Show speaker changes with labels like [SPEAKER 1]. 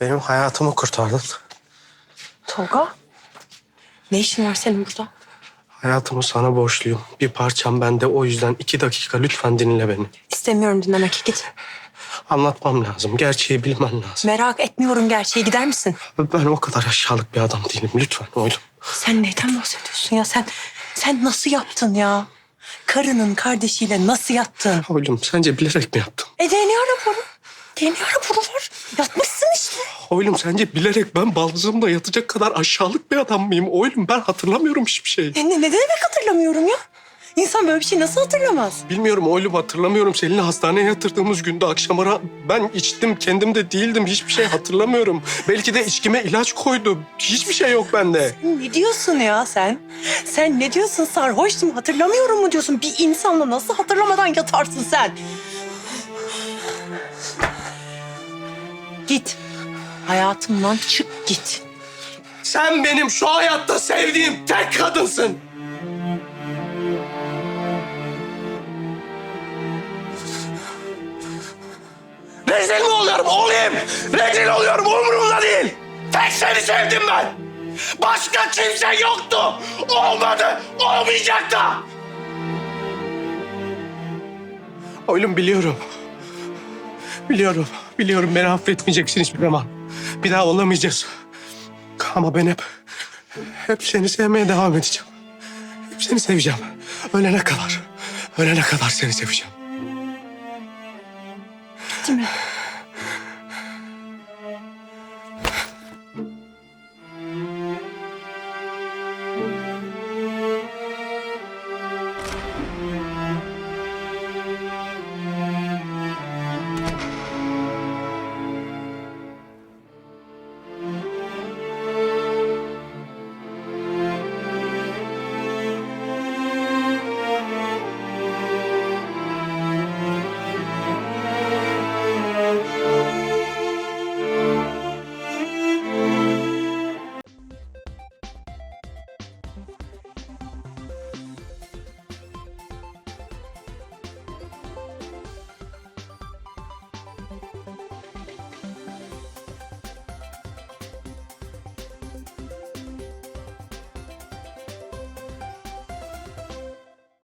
[SPEAKER 1] Benim hayatımı kurtardın.
[SPEAKER 2] Tolga. Ne işin var senin burada?
[SPEAKER 1] Hayatımı sana borçluyum. Bir parçam bende o yüzden iki dakika lütfen dinle beni.
[SPEAKER 2] İstemiyorum dinlemek. Git.
[SPEAKER 1] Anlatmam lazım. Gerçeği bilmen lazım.
[SPEAKER 2] Merak etmiyorum gerçeği. Gider misin?
[SPEAKER 1] Ben o kadar aşağılık bir adam değilim. Lütfen oğlum.
[SPEAKER 2] Sen neyden bahsediyorsun ya? Sen sen nasıl yaptın ya? Karının kardeşiyle nasıl yattın?
[SPEAKER 1] Oğlum sence bilerek mi yaptım?
[SPEAKER 2] E DNA raporu. DNA raporu var. İşte.
[SPEAKER 1] Oğlum sence bilerek ben baldızımla yatacak kadar aşağılık bir adam mıyım? Oğlum ben hatırlamıyorum hiçbir şey.
[SPEAKER 2] E, ne, ne demek hatırlamıyorum ya? İnsan böyle bir şey nasıl hatırlamaz?
[SPEAKER 1] Bilmiyorum oğlum hatırlamıyorum. Seninle hastaneye yatırdığımız günde akşam ara ben içtim kendim de değildim. Hiçbir şey hatırlamıyorum. Belki de içkime ilaç koydu. Hiçbir şey yok bende.
[SPEAKER 2] Ne diyorsun ya sen? Sen ne diyorsun sarhoştum hatırlamıyorum mu diyorsun? Bir insanla nasıl hatırlamadan yatarsın sen? Git. Hayatımdan çık git.
[SPEAKER 1] Sen benim şu hayatta sevdiğim tek kadınsın. Rezil mi oluyorum? Olayım. Rezil oluyorum. Umurumda değil. Tek seni sevdim ben. Başka kimse yoktu. Olmadı. Olmayacak da. Oğlum biliyorum. Biliyorum. Biliyorum beni affetmeyeceksin hiçbir zaman. Bir daha olamayacağız. Ama ben hep, hep seni sevmeye devam edeceğim. Hep seni seveceğim. Ölene kadar. Ölene kadar seni seveceğim.
[SPEAKER 2] Mi?